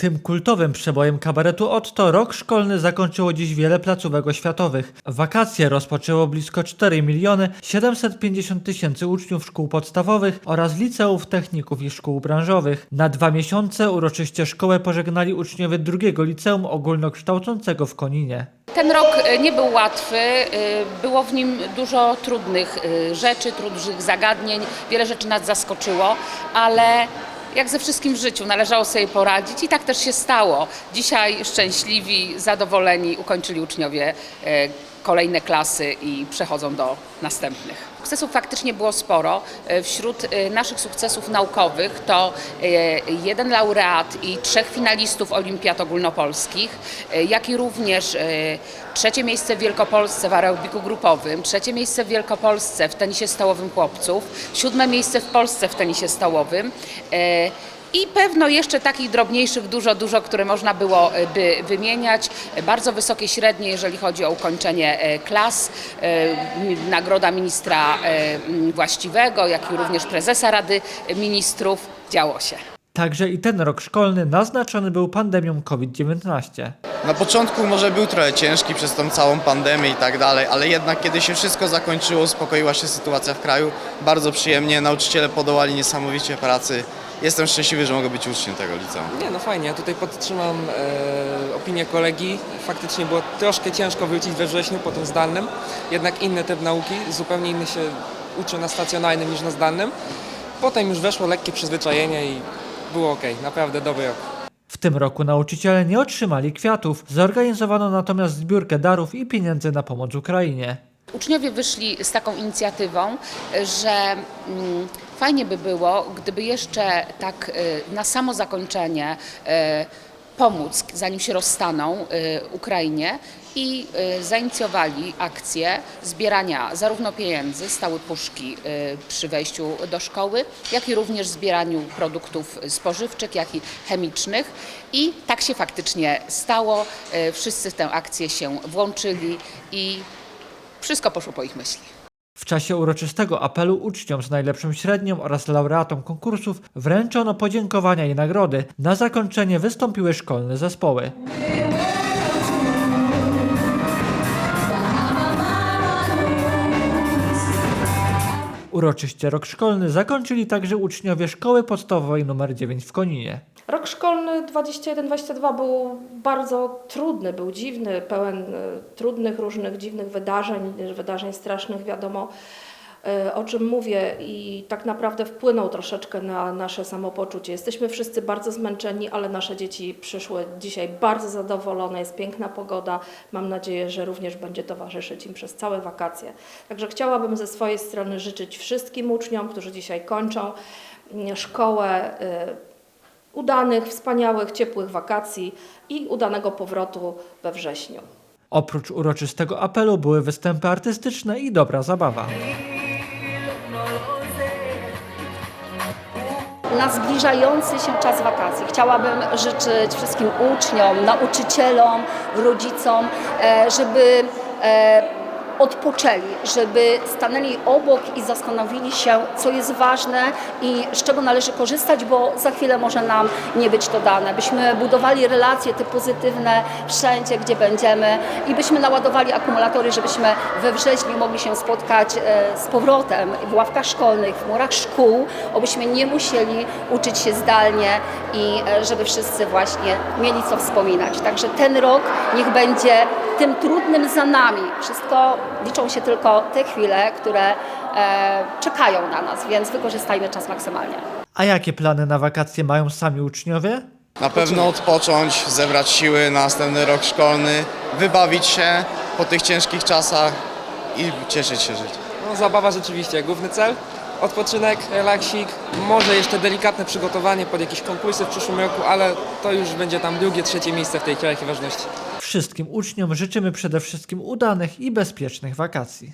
Tym kultowym przebojem kabaretu Otto rok szkolny zakończyło dziś wiele placówek oświatowych. Wakacje rozpoczęło blisko 4 miliony 750 tysięcy uczniów szkół podstawowych oraz liceów, techników i szkół branżowych. Na dwa miesiące uroczyście szkołę pożegnali uczniowie drugiego liceum ogólnokształcącego w Koninie. Ten rok e, nie był łatwy, e, było w nim dużo trudnych e, rzeczy, trudnych zagadnień, wiele rzeczy nas zaskoczyło, ale jak ze wszystkim w życiu należało sobie poradzić i tak też się stało. Dzisiaj szczęśliwi, zadowoleni ukończyli uczniowie e, kolejne klasy i przechodzą do następnych. Sukcesów faktycznie było sporo. E, Wśród e, naszych sukcesów naukowych to e, jeden laureat i trzech finalistów olimpiad ogólnopolskich, jak i również trzecie miejsce w Wielkopolsce w aerobiku grupowym, trzecie miejsce w Wielkopolsce w tenisie stołowym chłopców, siódme miejsce w Polsce w tenisie stołowym. I pewno jeszcze takich drobniejszych dużo, dużo, które można było e, by wymieniać. Bardzo wysokie średnie, jeżeli chodzi o ukończenie e, klas. E, Nagroda ministra właściwego, jak i również prezesa Rady Ministrów. Działo się. Także i ten rok szkolny naznaczony był pandemią COVID-19. Na początku może był trochę ciężki przez tą całą pandemię i tak dalej, ale jednak kiedy się wszystko zakończyło, uspokoiła się sytuacja w kraju, bardzo przyjemnie, nauczyciele podołali niesamowicie pracy. Jestem szczęśliwy, że mogę być uczniem tego liceum. Nie, no fajnie. Ja tutaj podtrzymam e, opinię kolegi. Faktycznie było troszkę ciężko wrócić we wrześniu po tym zdalnym. Jednak inny typ nauki, zupełnie inny się uczy na stacjonarnym niż na zdalnym. Potem już weszło lekkie przyzwyczajenie i było ok. Naprawdę dobry rok. W tym roku nauczyciele nie otrzymali kwiatów, zorganizowano natomiast zbiórkę darów i pieniędzy na pomoc Ukrainie. Uczniowie wyszli z taką inicjatywą, że mm, fajnie by było, gdyby jeszcze tak y, na samo zakończenie y, pomóc, zanim się rozstaną y, Ukrainie i zainicjowali akcję zbierania zarówno pieniędzy, stałe puszki przy wejściu do szkoły, jak i również zbieraniu produktów spożywczych, jak i chemicznych. I tak się faktycznie stało. Wszyscy w tę akcję się włączyli i wszystko poszło po ich myśli. W czasie uroczystego apelu uczniom z najlepszą średnią oraz laureatom konkursów wręczono podziękowania i nagrody. Na zakończenie wystąpiły szkolne zespoły. Uroczyście rok szkolny zakończyli także uczniowie szkoły podstawowej nr 9 w Koninie. Rok szkolny 21-22 był bardzo trudny, był dziwny, pełen e, trudnych, różnych dziwnych wydarzeń, wydarzeń strasznych, wiadomo e, o czym mówię i tak naprawdę wpłynął troszeczkę na nasze samopoczucie. Jesteśmy wszyscy bardzo zmęczeni, ale nasze dzieci przyszły dzisiaj bardzo zadowolone, jest piękna pogoda. Mam nadzieję, że również będzie towarzyszyć im przez całe wakacje. Także chciałabym ze swojej strony życzyć wszystkim uczniom, którzy dzisiaj kończą mm, szkołę, e, udanych, wspaniałych, ciepłych wakacji i udanego powrotu we wrześniu. Oprócz uroczystego apelu były występy artystyczne i dobra zabawa. na zbliżający się czas wakacji. Chciałabym życzyć wszystkim uczniom, nauczycielom, rodzicom, e, żeby e, odpoczęli, żeby stanęli obok i zastanowili się, co jest ważne i z czego należy korzystać, bo za chwilę może nam nie być to dane. Byśmy budowali relacje te pozytywne wszędzie, gdzie będziemy i byśmy naładowali akumulatory, żebyśmy we wrześniu mogli się spotkać e, z powrotem w ławkach szkolnych, w murach szkół, abyśmy nie musieli uczyć się zdalnie i e, żeby wszyscy właśnie mieli co wspominać. Także ten rok niech będzie tym trudnym za nami. Wszystko liczą się tylko te chwile, które e, czekają na nas, więc wykorzystajmy czas maksymalnie. A jakie plany na wakacje mają sami uczniowie? Na pewno odpocząć, zebrać siły na następny rok szkolny, wybawić się po tych ciężkich czasach i cieszyć się życiem. No, zabawa rzeczywiście, główny cel. Odpoczynek, relaksik, może jeszcze delikatne przygotowanie pod jakieś konkursy w przyszłym roku, ale to już będzie tam drugie, trzecie miejsce w tej hierarchii ważności. Wszystkim uczniom życzymy przede wszystkim udanych i bezpiecznych wakacji.